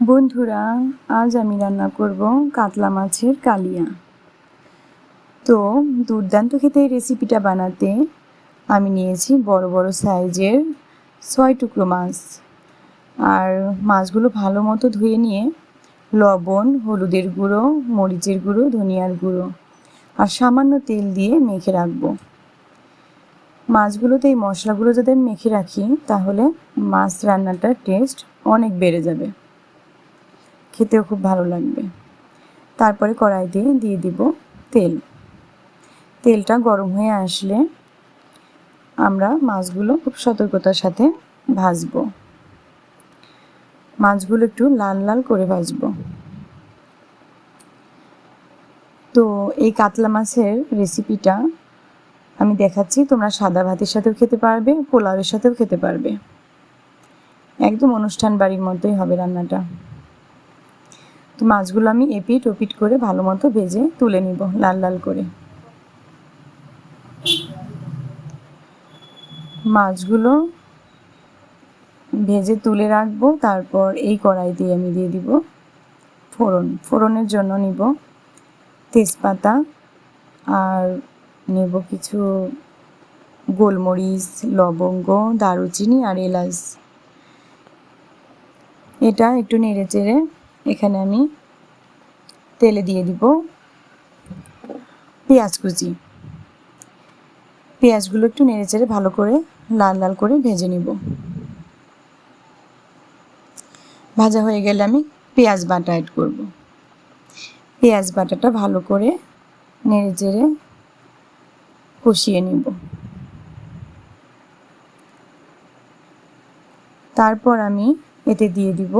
বন্ধুরা, আজ আমি রান্না করব কাতলা মাছের কালিয়া। তো, দুর্দান্ত খেতে এই রেসিপিটা বানাতে আমি নিয়েছি বড় বড় সাইজের ছয় টুকরো মাছ। আর মাছগুলো ভালো মতো ধুয়ে নিয়ে লবণ, হলুদের গুঁড়ো, মরিচের গুঁড়ো, ধনিয়ার গুঁড়ো আর সামান্য তেল দিয়ে মেখে রাখব। মাছগুলোতে এই মশলাগুলো যদি মেখে রাখি, তাহলে মাছ রান্নাটার টেস্ট অনেক বেড়ে যাবে। খেতেও খুব ভালো লাগবে। তারপরে কড়াই দিয়ে দিয়ে দিব তেল। তেলটা গরম হয়ে আসলে আমরা মাছগুলো খুব সতর্কতার সাথে ভাজবো। মাছগুলো একটু লাল লাল করে ভাজবো। তো এই কাতলা মাছের রেসিপিটা আমি দেখাচ্ছি। তোমরা সাদা ভাতের সাথেও খেতে পারবে, পোলাওয়ের সাথেও খেতে পারবে। একদম অনুষ্ঠান বাড়ির মতোই হবে রান্নাটা। তো মাছগুলো আমি এপিট ওপিট করে ভালো মতো ভেজে তুলে নিব লাল লাল করে। মাছগুলো ভেজে তুলে রাখব, তারপর এই কড়াই দিয়ে আমি দিয়ে দিব ফোড়ন। ফোড়নের জন্য নিব তেজপাতা আর নেব কিছু গোলমরিচ, লবঙ্গ, দারুচিনি আর এলাচ। এটা একটু নেড়ে চেড়ে এখানে আমি তেলে দিয়ে দিব পেঁয়াজ কুচি। পেঁয়াজগুলো একটু নেড়ে চেড়ে ভালো করে লাল লাল করে ভেজে নিব। ভাজা হয়ে গেলে আমি পেঁয়াজ বাটা অ্যাড করব। পেঁয়াজ বাটাটা ভালো করে নেড়ে চেড়ে কষিয়ে নিব। তারপর আমি এতে দিয়ে দিব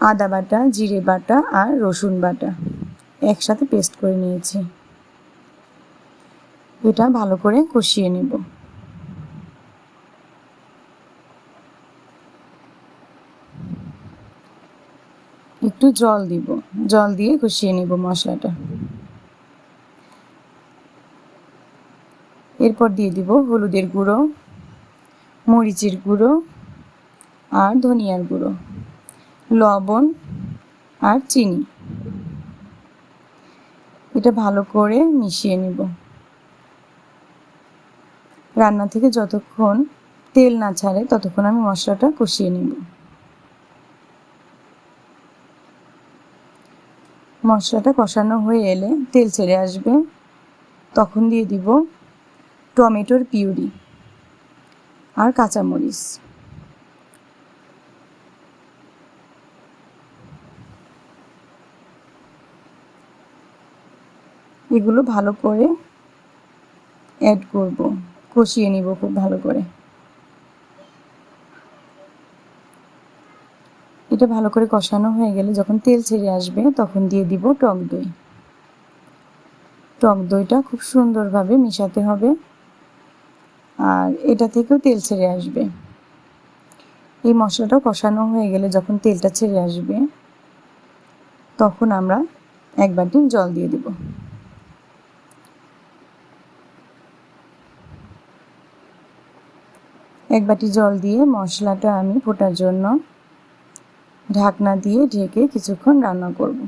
আদা বাটা, জিরে বাটা আর রসুন বাটা একসাথে পেস্ট করে নিয়েছি। এটা ভালো করে কষিয়ে নেব। একটু জল দিব। জল দিয়ে কষিয়ে নেব মশলাটা। এরপর দিয়ে দিব হলুদের গুঁড়ো, মরিচের গুঁড়ো আর ধনিয়ার গুঁড়ো। লবণ আর চিনি। এটা ভালো করে মিশিয়ে নিব। রান্না থেকে যতক্ষণ তেল না ছাড়ে, ততক্ষণ আমি মশলাটা কষিয়ে নিব। মশলাটা কষানো হয়ে এলে তেল ছেড়ে আসবে। তখন দিয়ে দিব টমেটোর পিউরি আর কাঁচামরিচ। এগুলো ভালো করে অ্যাড করব, কষিয়ে নিব খুব ভালো করে। এটা ভালো করে কষানো হয়ে গেলে যখন তেল ছেড়ে আসবে তখন দিয়ে দিব টক দই। টক দইটা খুব সুন্দরভাবে মিশাতে হবে আর এটা থেকেও তেল ছেড়ে আসবে। এই মশলাটা কষানো হয়ে গেলে যখন তেলটা ছেড়ে আসবে তখন আমরা এক বাটি জল দিয়ে দেব। এক বাটি জল দিয়ে মশলাটা আমি ফোটার জন্য ঢাকনা দিয়ে ঢেকে কিছুক্ষণ রান্না করব।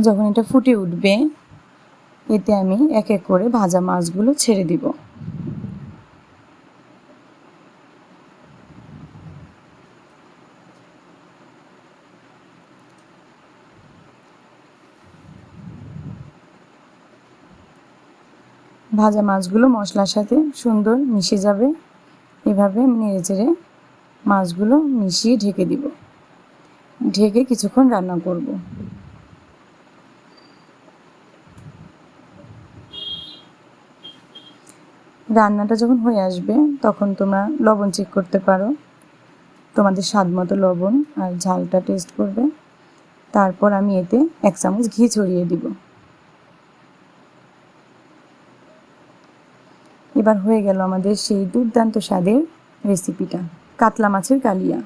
যখন এটা ফুটে উঠবে, এতে আমি এক এক করে ভাজা মাছগুলো ছেড়ে দিব। ভাজা মাছগুলো মশলার সাথে সুন্দর মিশে যাবে। এভাবে আমি নেড়ে চেড়ে মাছগুলো মিশিয়ে ঢেকে দিব। ঢেকে কিছুক্ষণ রান্না করব। রান্নাটা যখন হয়ে আসবে, তখন তোমরা লবণ চেক করতে পারো। তোমাদের স্বাদ মতো লবণ আর ঝালটা টেস্ট করবে। তারপর আমি এতে এক চামচ ঘি ছড়িয়ে দিব। এবার হয়ে গেল আমাদের সেই দুর্দান্ত স্বাদের রেসিপিটা কাতলা মাছের কালিয়া।